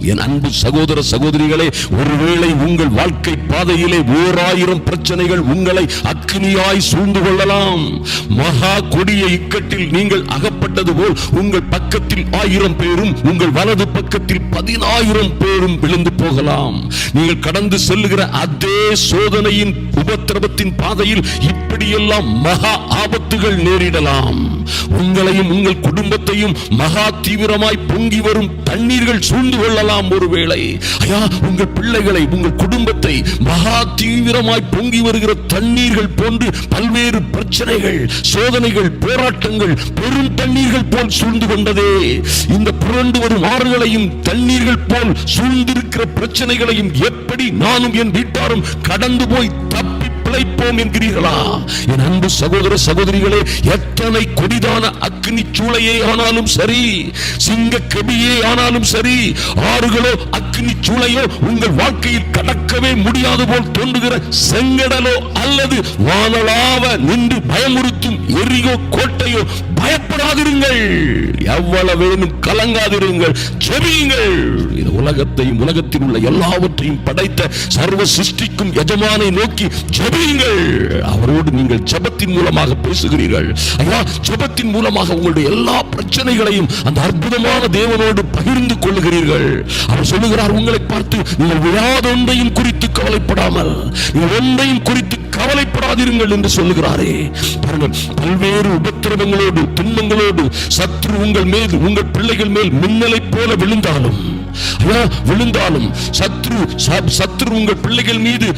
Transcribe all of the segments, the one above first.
என் அன்பு சகோதர சகோதரிகளே ஒருவேளை உங்கள் வாழ்க்கை பாதையிலே ஓராயிரம் பிரச்சனைகள் உங்களை அக்னியாய் சூழ்ந்து கொள்ளலாம். மகா கொடிய இக்கட்டில் நீங்கள் அகப்பட்டது போல் உங்கள் பக்கத்தில் ஆயிரம் பேரும் உங்கள் வலது பக்கத்தில் பதினாயிரம் பேரும் விழுந்து போகலாம். நீங்கள் கடந்து செல்லுகிற அதே சோதனையின் உபத்திரவத்தின் பாதையில் இப்படியெல்லாம் மகா ஆபத்துகள் நேரிடலாம். உங்களையும் உங்கள் குடும்பத்தையும் மகா தீவிரமாய் பொங்கி வரும் தண்ணீர்கள் சூழ்ந்து கொள்ளலாம் ஒருவேளை. ஐயா உங்கள் பிள்ளைகளை உங்கள் குடும்பத்தை மகா தீவிரமாய் பொங்கி வருகிற தண்ணீர்கள் போன்று பல்வேறு பிரச்சனைகள் சோதனைகள் போராட்டங்கள் பெரும் தண்ணீர் தண்ணீர்கள் போல் சூழ்ந்து கொண்டதே. இந்த புரண்டு வரும் ஆறுகளையும் தண்ணீர்கள் போல் சூழ்ந்திருக்கிற பிரச்சனைகளையும் எப்படி நானும் என் வீட்டாரும் கடந்து போய் தப்பி பிழைப்போம் என்கிறீர்களா? என் அன்பு சகோதர சகோதரிகளே எத்தனை கொடிதான அக்னி சூளையே ஆனாலும் சரி சிங்க கபியே ஆனாலும் சரி ஆறுகளோ அக்னி சூளையோ உங்கள் வாழ்க்கையில் கடக்கவே முடியாது போல் தோன்றுகிற செங்கடலோ அல்லது வானலாவ நின்று பயமுறுத்தும் எரியோ கோட்டையோ பயப்படாதிருங்கள் எவ்வளவேனும் கலங்காதிருங்கள். ஜெபியுங்கள். இந்த உலகத்தையும் உலகத்தில் உள்ள எல்லாவற்றையும் படைத்த சர்வ சிருஷ்டிக்கும் எஜமானை நோக்கி ஜெபியுங்கள். அவரோடு நீங்கள் ஜபத்தின் மூலமாக பேசுகிறீர்கள். ஐயா ஜபத்தின் மூலமாக உங்களுடைய எல்லா பிரச்சனைகளையும் அந்த அற்புதமான தேவனோடு பகிர்ந்து கொள்ளுகிறீர்கள். அவர் சொல்லுகிறார் உங்களை பார்த்து நீங்கள் விழாத ஒன்றையும் குறித்து கவலைப்படாமல் நீங்கள் ஒன்றையும் குறித்து கவலை பயப்படாதிருங்கள் என்று சொல்லுகிறாரே. பாருங்கள் பல்வேறு உபத்திரவங்களோடு துன்பங்களோடு சத்ரு உங்கள் மேல் உங்கள் பிள்ளைகள் மேல் மின்னலை போல விழுந்தாலும் ஐயா விழுந்தாலும் சத்ரு சத்ரு உங்கள் பிள்ளைகள் மீது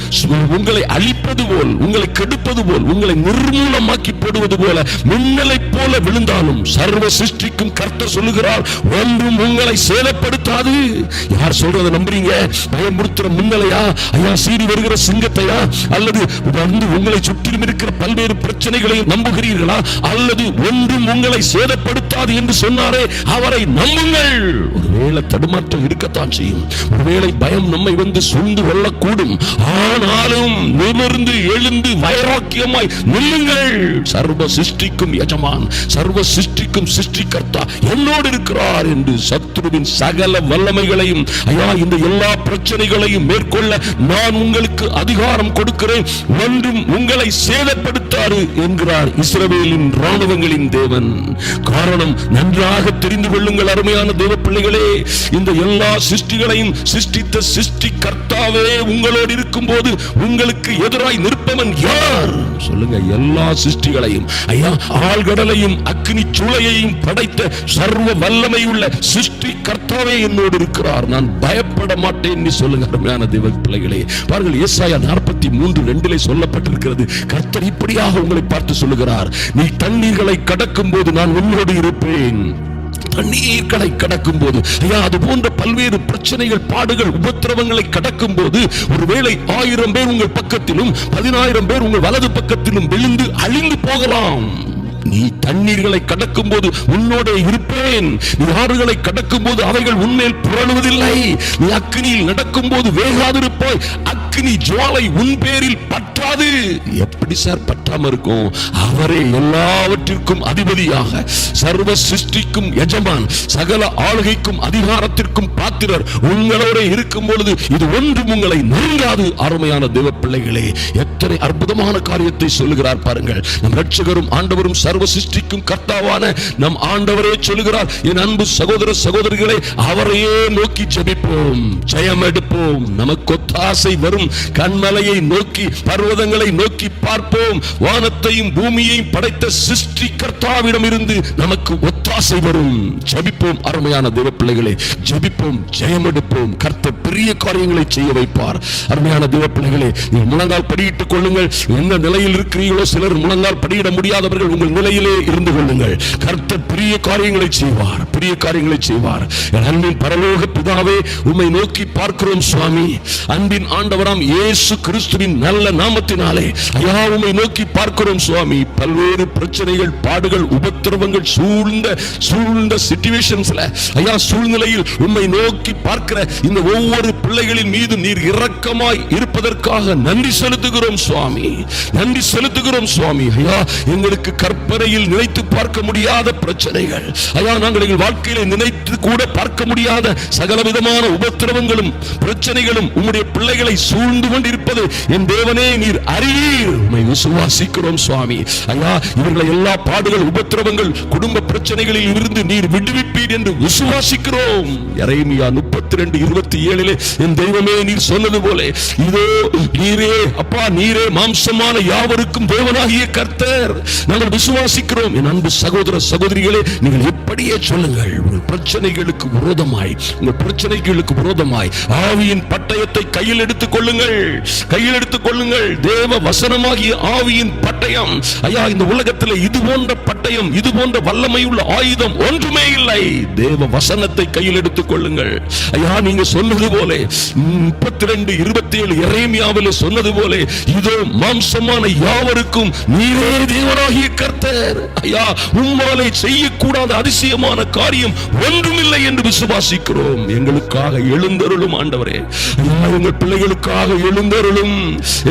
உங்களை அழிப்பது போல் உங்களை கெடுப்பது போல் உங்களை நிர்மூலமாக்கி போடுவது போல மின்னலை போல விழுந்தாலும் சர்வ சிருஷ்டிக்கும் கர்த்த சொல்லுகிறார் ஒன்றும் உங்களை சேதப்படுத்தாது. யார் சொல்றதை நம்புறீங்க? பயமுறுத்துற மின்னலையா? ஐயா சீறி வருகிற சிங்கத்தையா? அல்லது வந்து உங்களை சுற்றிலும் இருக்கிற பல்வேறு பிரச்சனைகளையும் நம்புகிறீர்களா? அல்லது ஒன்றும் உங்களை சேதப்படுத்தாது என்று சொன்னாரே அவரை நம்புங்கள். ஒருவேளை தடுமாற்றம் இருக்கத்தான் செய்யும். ஒருவேளை பயம் நம்மை வந்து சூழ்ந்து கொள்ளக்கூடும். ஆனாலும் நிமிர்ந்து எழுந்து வைராக்கியமாய் நில்லுங்கள். சர்வ சிருஷ்டிக்கும் எஜமான் சர்வ சிருஷ்டிக்கும் சிருஷ்டிகர்த்தா என்னோடு இருக்கிறார் என்று சத்ருவின் சகல வல்லமைகளையும் ஐயா இந்த எல்லா பிரச்சனைகளையும் மேற்கொள்ள நான் உங்களுக்கு அதிகாரம் கொடுக்கிறேன். ஒன்றும் உங்களை சேதப்படுத்தாரு என்கிறார் இஸ்ரவேலின் ராணுவங்களின் தேவன். காரணம் நன்றாக தெரிந்து கொள்ளுங்கள் அருமையான தேவ பிள்ளைகளே இந்த எல்லா சிருஷ்டிகளையும் சிருஷ்டித்த சிருஷ்டி கர்த்தாவே உங்களோடு இருக்கும்போது உங்களுக்கு எதிராய் நிற்பவன் யார்? சொல்லுங்க எல்லா சிருஷ்டிகளையும். ஐயா ஆழ்கடலையும் அக்னி சூளையையும் படைத்த சர்வ வல்லமை உள்ள சிருஷ்டி கர்த்தாவே என்னோடு இருக்கிறார். நான் பயப்பட மாட்டேன் நீ சொல்லுங்க அருமையான தேவ பிள்ளைகளே. பாருங்கள் ஏசாயா நாற்பத்தி மூன்று ரெண்டிலே சொல்லப்பட்டிருக்கிறது. கர்த்தர் இப்படியாக உங்களை பார்த்து சொல்லுகிறார். நீ தண்ணீர்களை கடக்கும் போது நான் உன்னோடு இருப்பேன். தண்ணீர்களை கடக்கும் போது ஐயா அது போன்ற பல்வேறு பிரச்சனைகள் பாடுகள் உபத்திரவங்களை கடக்கும் போது ஒருவேளை ஆயிரம் பேர் உங்கள் பக்கத்திலும் பதினாயிரம் பேர் உங்கள் வலது பக்கத்திலும் விழுந்து அழிந்து போகலாம். நீ தண்ணீர்களை கடக்கும் போது உன்னோட இருப்பேன். நீ ஆறுகளை கடக்கும் போது அவைகள் உன்மேல் புரளுவதில்லை. நீ அக்னியில் நடக்கும் போது வேகாதிருப்பாய். அக்னி ஜுவாலை உன் பேரில் பற்றாது. எப்படி சார் பற்றாம இருக்கும். அவரே எல்லாவற்றிற்கும் அதிபதியாக சர்வ சிருஷ்டிக்கும் எஜமான் சகல ஆளுகைக்கும் அதிகாரத்திற்கும் பாத்திரர் உங்களோட இருக்கும் பொழுது இது ஒன்றும் உங்களை நெருங்காது. அருமையான தேவ பிள்ளைகளே எத்தனை அற்புதமான காரியத்தை சொல்லுகிறார் பாருங்கள். நம் ரட்சகரும் ஆண்டவரும் சர்வ சிருஷ்டிக்கும் கர்த்தாவான நம் ஆண்டவரே சொல்லுகிறார். என் அன்பு சகோதர சகோதரிகளை அவரையே நோக்கி ஜெபிப்போம் ஜெயம் எடுப்போம் நமக்கு ஒத்தாசை வரும் கண்மலையை நோக்கி பர்வதங்களை நோக்கி பார்ப்போம். வானத்தையும் பூமியையும் படைத்த சிருஷ்டி கர்த்தாவிடம் இருந்து நமக்கு ஒத்தாசை வரும். ஜபிப்போம் அருமையான தேவ பிள்ளைகளை. ஜபிப்போம் ஜெயம் எடுப்போம் கர்த்தர் பெரிய காரியங்களை செய்ய வைப்பார். அருமையான தேவ பிள்ளைகளே முழங்கால் படியிட்டுக் கொள்ளுங்கள். எந்த நிலையில் இருக்கிறீர்களோ சிலர் முழங்கால் படியிட முடியாதவர்கள் உங்கள் நிலையிலே இருந்து கொள்ளுங்கள். கர்த்த பெரிய காரியங்களை செய்வார் பெரிய காரியங்களை செய்வார். அன்பின் பரலோக பிதாவே உம்மை நோக்கி பார்க்கிறோம் சுவாமி. அன்பின் ஆண்டவராம் இயேசு கிறிஸ்துவின் நல்ல நாமத்தினாலே. ஐயா உம்மை நோக்கி பார்க்கிறோம் சுவாமி. பல்வேறு பிரச்சனைகள் பாடுகள் உபத்திரவங்கள் சூழ்ந்த சூழ்ந்த சிச்சுவேஷன்ஸ்ல ஐயா சூழ்நிலையில் உம்மை நோக்கி பார்க்கிற இந்த ஒவ்வொரு பிள்ளைகளின் மீது நீர் இரக்கமாய் இருப்பதற்காக நன்றி செலுத்துகிறோம் சுவாமி. நன்றி செலுத்துகிறோம் சுவாமி. ஐயா எங்களுக்கு கற்பனையில் நினைத்து பார்க்க முடியாத பிரச்சனைகள். ஐயா நாங்கள் எங்கள் வாழ்க்கையில நினைத்து கூட பார்க்க முடியாத சகலவிதமான உபத்திரவங்களும் பிரச்சனைகளும் உம்முடைய பிள்ளைகளை சூழ்ந்து கொண்டிருப்பது என் தேவனே நீர் அறியீர் உண்மை விசுவாசிக்கிறோம் சுவாமி. ஐயா இவர்களை எல்லா பாடுகள் உபத்திரவங்கள் குடும்ப பிரச்சனைகளில் இருந்து நீர் விடுவிப்பீர் என்று விசுவாசிக்கிறோம். இறைமையா முப்பத்தி ரெண்டு இருபத்தி ஏழிலே என் தெய்வமே நீர் சொன்னது போல இதே நீரே அப்பா நீரே மாம்சமான யாவருக்கும் தேவனாகிய கர்த்தர். நாங்கள் விசுவாசிக்கிறோம். என் அன்பு சகோதர சகோதரிகளே நீங்கள் இப்படியே சொல்லுங்கள். உங்கள் பிரச்சனைகளுக்கு விரோதமாய் உங்கள் பிரச்சனைகளுக்கு விரோதமாய் ஆவியின் பட்டயத்தை கையில் எடுத்துக் கொள்ளுங்கள். கையில் எடுத்துக் கொள்ளுங்கள். தேவ வசனமாகிய ஆவியின் பட்டயம். ஐயா இந்த உலகத்தில் இது போன்ற பட்டயம் இது போன்ற வல்லமை உள்ள ஆயுதம் ஒன்றுமே இல்லை. தேவ வசனத்தை கையில் எடுத்துக் கொள்ளுங்கள். ஐயா நீங்க சொன்னது போல முப்பத்தி ரெண்டு இருபத்தி ஏழு இறைமியாவில் சொன்னது போல இதோ மாம்சமான யாவருக்கும் நீரே தேவனாகிய கர்த்தர். ஐயா உம்மாலே செய்யக்கூடாத அதிசயமான காரியம் ஒன்றுமில்லை என்று விசுவாசிக்கிறோம். எங்களுக்காக எழுந்தருளும் ஆண்டவரே. எங்கள் பிள்ளைகளுக்காக எழுந்தருளும்.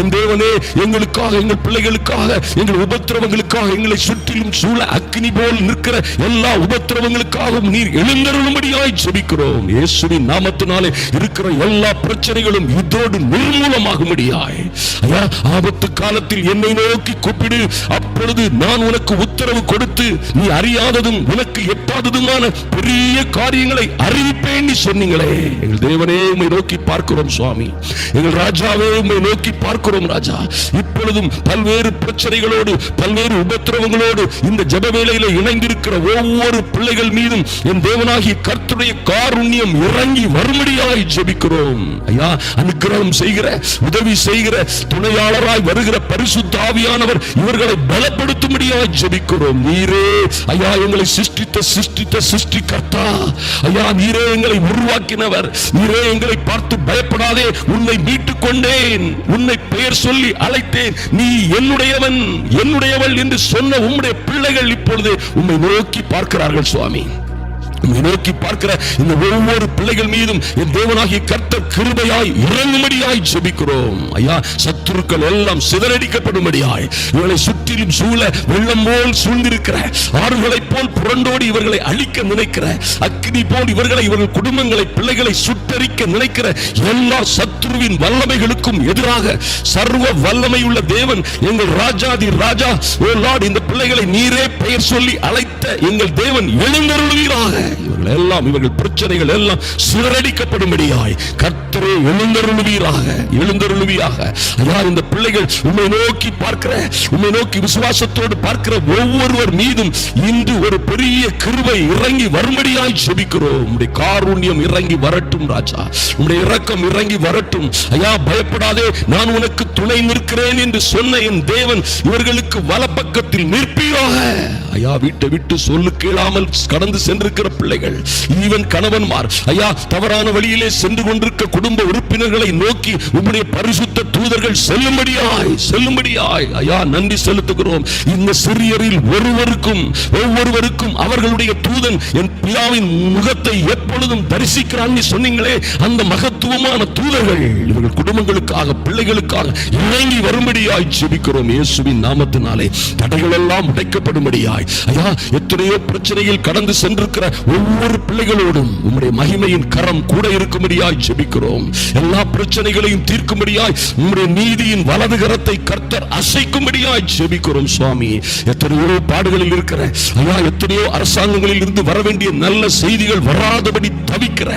என் தேவனே எங்களுக்காக எங்கள் பிள்ளைகளுக்காக எங்கள் உபத்திரவங்களுக்காக எங்களை சுற்றிலும் சூழ அக்னி போல் நிற்கிற எல்லா உபத்திரவங்களுக்காகவும் நீர் எழுந்தருளும்படியாய் ஜெபிக்கிறோம். இயேசுவின் நாமத்தினாலே இருக்கிற எல்லா பிரச்சனைகளும் இதோடு மூலமாகும்படியாய். ஐயா ஆபத்து காலத்தில் என்னை நோக்கி கூப்பிடு. அப்பொழுது நான் உனக்கு உத்தரவு கொடுத்து நீ அறியாததும் உனக்கு எட்டாததுமான பெரிய காரியங்களை அறிவிப்பேன் நீ சொன்னீங்களே. எங்கள் தேவனே உண்மை நோக்கி பார்க்கிறோம் சுவாமி. எங்கள் ராஜாவே உண்மை நோக்கி பார்க்கிறோம் ராஜா. இப்பொழுதும் பல்வேறு பிரச்சனைகளோடு பல்வேறு உபத்திரவங்களோடு இந்த ஜப வேலையில இணைந்திருக்கிற ஒவ்வொரு பிள்ளைகள் மீதும் என் தேவனாகி கர்த்துடைய காருண்யம் இறங்கி வரும்படியாய் ஜெபிக்கிறோம். ஐயா அனுக்கிரகம் செய்கிற உதவி செய்கிற துணையாளராய் வருகிற பரிசுத்தாவியானவர் இவர்களை பலப்படுத்தும்படியாய் ஜபிக்கிறோம். நீரே ஐயா எங்களை சிருஷ்டித்த சிருஷ்டித்த சிருஷ்டிகர்த்தா. ஐயா நீரே எங்களை உருவாக்கினவர். நீரே எங்களை பார்த்து பயப்படாதே. உன்னை மீட்டுக் கொண்டேன் உன்னை பெயர் சொல்லி அழைத்தேன். நீ என்னுடையவன் என்னுடையவள் என்று சொன்ன உம்முடைய பிள்ளைகள் இப்பொழுது உம்மை நோக்கி பார்க்கிறார்கள் சுவாமி. நோக்கி பார்க்கிற இந்த ஒவ்வொரு பிள்ளைகள் மீதும் என் தேவனாகிய கர்த்த கிருபையாய் இறங்கும்படியாய் ஜெபிக்கிறோம். ஐயா சத்துருக்கள் எல்லாம் சிதறடிக்கப்படும்படியாய் இவர்களை சுற்றிலும் சூழ வெள்ளம் போல் சூழ்ந்திருக்கிற ஆறுகளைப் போல் புரண்டோடி இவர்களை அழிக்க நினைக்கிற அக்னி போல் இவர்களை இவர்கள் குடும்பங்களை பிள்ளைகளை சுட்டரிக்க நினைக்கிற எல்லா சத்ருவின் வல்லமைகளுக்கும் எதிராக சர்வ வல்லமை உள்ள தேவன் எங்கள் ராஜாதி ராஜா ஓ லார்ட் இந்த பிள்ளைகளை நீரே பெயர் சொல்லி அழைத்த எங்கள் தேவன் எழுந்தருளுவீராக. இவர்கள் எல்லாம் இவர்கள் பிரச்சனைகள் எல்லாம் சிதறடிக்கப்படும்படியாய் கர்த்தரே எழுந்தருளுவீராக எழுந்தருளுவியாக ஐயா இந்த பிள்ளைகள் உண்மை நோக்கி பார்க்கிற உண்மை நோக்கி விசுவாசத்தோடு பார்க்கிற ஒவ்வொருவர் மீதும் இன்று ஒரு பெரிய கிருபை இறங்கி வரும்படியாய் ஜெபிக்கிறோம். உடைய காரூண்யம் இறங்கி வரட்டும் ராஜா. உடைய இரக்கம் இறங்கி வரட்டும். ஐயா பயப்படாதே நான் உனக்கு துணை நிற்கிறேன் என்று சொன்ன என் தேவன் இவர்களுக்கு வலப்பக்கத்தில் நிற்பீராக. ஐயா வீட்டை விட்டு சொல்லு கேளாமல் கடந்து சென்றிருக்கிற பிள்ளைகள். ஈவன் கணவன்மார். ஐயா தவறான வழியிலே சென்று கொண்டிருக்க குடும்ப உறுப்பினர்களை நோக்கி உம்முடைய பரிசுத்த தூதர்கள் செல்லும்படியாய் செல்லும்படியாய். ஐயா நன்றி செலுத்துகிறோம். இந்த சிறியரில் ஒருவருக்கும் ஒவ்வொருவருக்கும் அவர்களுடைய தூதன் என் பிதாவின் முகத்தை எப்பொழுதும் தரிசிக்கிறான் சொன்னீங்களே அந்த மகத்துவமான தூதர்கள் இவர்கள் குடும்பங்களுக்காக பிள்ளைகளுக்காக இறங்கி வரும்படியாய் ஜெபிக்கிறோம் இயேசுவின் நாமத்தினாலே. தடைகள் எல்லாம் உடைக்கப்படும்படியாய். ஐயா எத்தனையோ பிரச்சனையில் கடந்து சென்றிருக்கிற ஒவ்வொரு பிள்ளைகளோடும் உம்முடைய மகிமையின் கரம் கூட இருக்கும்படியாய் ஜெபிக்கிறோம். எல்லா பிரச்சனைகளையும் தீர்க்கும்படியாய் உம்முடைய நீதியின் வலது கரத்தை கர்த்தர் அசைக்கும்படியாய் ஜெபிக்கிறோம் சுவாமி. எத்தனையோ பாடுகளில் இருக்கிற ஐயா எத்தனையோ அரசாங்கங்களில் இருந்து வர வேண்டிய நல்ல செய்திகள் வராதபடி தவிக்கிற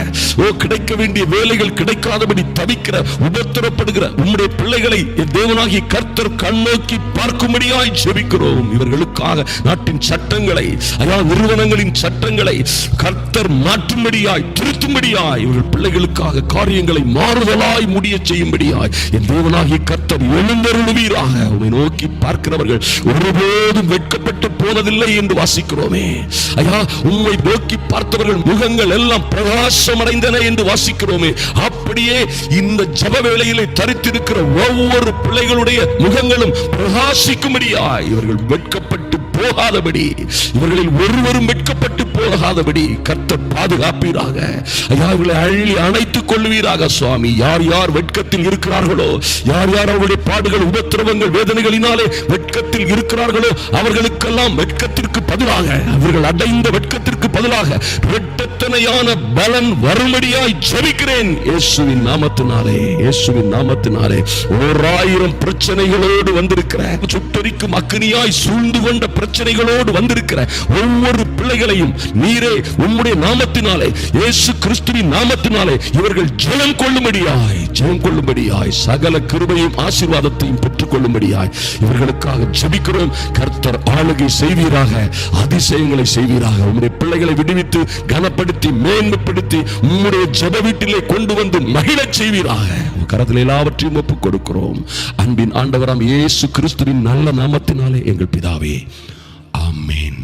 ஓ கிடைக்க வேண்டிய வேலைகள் கிடைக்காதபடி தவிக்கிற உபத்திரப்படுகிற உம்முடைய பிள்ளைகளை தேவனாகி கர்த்தர் கண்ணோக்கி பார்க்கும்படியாய் ஜெபிக்கிறோம். இவர்களுக்காக நாட்டின் சட்டங்களை ஐயா நிறுவனங்களின் சட்டங்களை கர்த்தர் மாற்றும்படியாய் திருத்தும்படியாய் இவர்கள் பிள்ளைகளுக்காக காரியங்களை மாறுதலாய் முடிய செய்யும்படியாய் என் தேவனாகிய கர்த்தர் எழுந்தருளுவீராக. உன்னை நோக்கி பார்க்கிறவர்கள் ஒருபோதும் வெட்கப்பட்டு போனதில்லை என்று வாசிக்கிறோமே. ஐயா உண்மை நோக்கி பார்த்தவர்கள் முகங்கள் எல்லாம் பிரகாசமடைந்தன என்று வாசிக்கிறோமே. அப்படியே இந்த ஜப வேளையிலே தரித்திருக்கிற ஒவ்வொரு பிள்ளைகளுடைய முகங்களும் பிரகாசிக்கும்படியாய். இவர்கள் வெட்கப்பட்டு போகாதபடி இவர்களில் ஒருவரும் வெட்கப்பட்டு போகாதபடி கர்த்தர் பாதுகாப்பீராக. ஐயா இவர்களை அள்ளி அணைத்துக் கொள்வீராக சுவாமி. யார் யார் வெட்கத்தில் இருக்கிறார்களோ யார் யார் அவருடைய பாடுகள் உபத்திரவங்கள் வேதனைகளினாலே வெட்கத்தில் இருக்கிறார்களோ அவர்களுக்கெல்லாம் வெட்கத்திற்கு பதிலாக அவர்கள் அடைந்த வெட்கத்திற்கு பதிலாக வெட்டத்தனையான பலன் வரும்படியாய் ஜெபிக்கிறேன். இயேசுவின் நாமத்தினாலே இயேசுவின் நாமத்தினாலே. ஓராயிரம் பிரச்சனைகளோடு வந்திருக்கிற சுட்டரிக்கும் அக்னியாய் சூழ்ந்து கொண்ட பிரச்சனைகளோடு வந்திருக்கிற ஒவ்வொரு பிள்ளைகளையும் நீரே உம்முடைய நாமத்தினாலே இயேசு கிறிஸ்துவின் நாமத்தினாலே இவர்கள் ஜெயம் கொள்ளும்படியாய் ஜெயம் கொள்ளும்படியாய் சகல கிருபையும் ஆசீர்வாதத்தையும் பெற்றுக் கொள்ளும்படியாய் இவர்களுக்காக ஜெபிக்கிறோம். கர்த்தர் ஆளுகை செய்வீராக அதிசயங்களை செய்வீராக. உம்முடைய பிள்ளைகளை விடுவித்து கனப்படுத்தி மேன்மைப்படுத்தி உம்முடைய ஜெப வீட்டிலே கொண்டு வந்து மகிழச் செய்வீராக. கரத்தில் எல்லாவற்றையும் ஒப்புக் கொடுக்கிறோம். அன்பின் ஆண்டவராம் இயேசு கிறிஸ்துவின் நல்ல நாமத்தினாலே எங்கள் பிதாவே. ஆமேன்.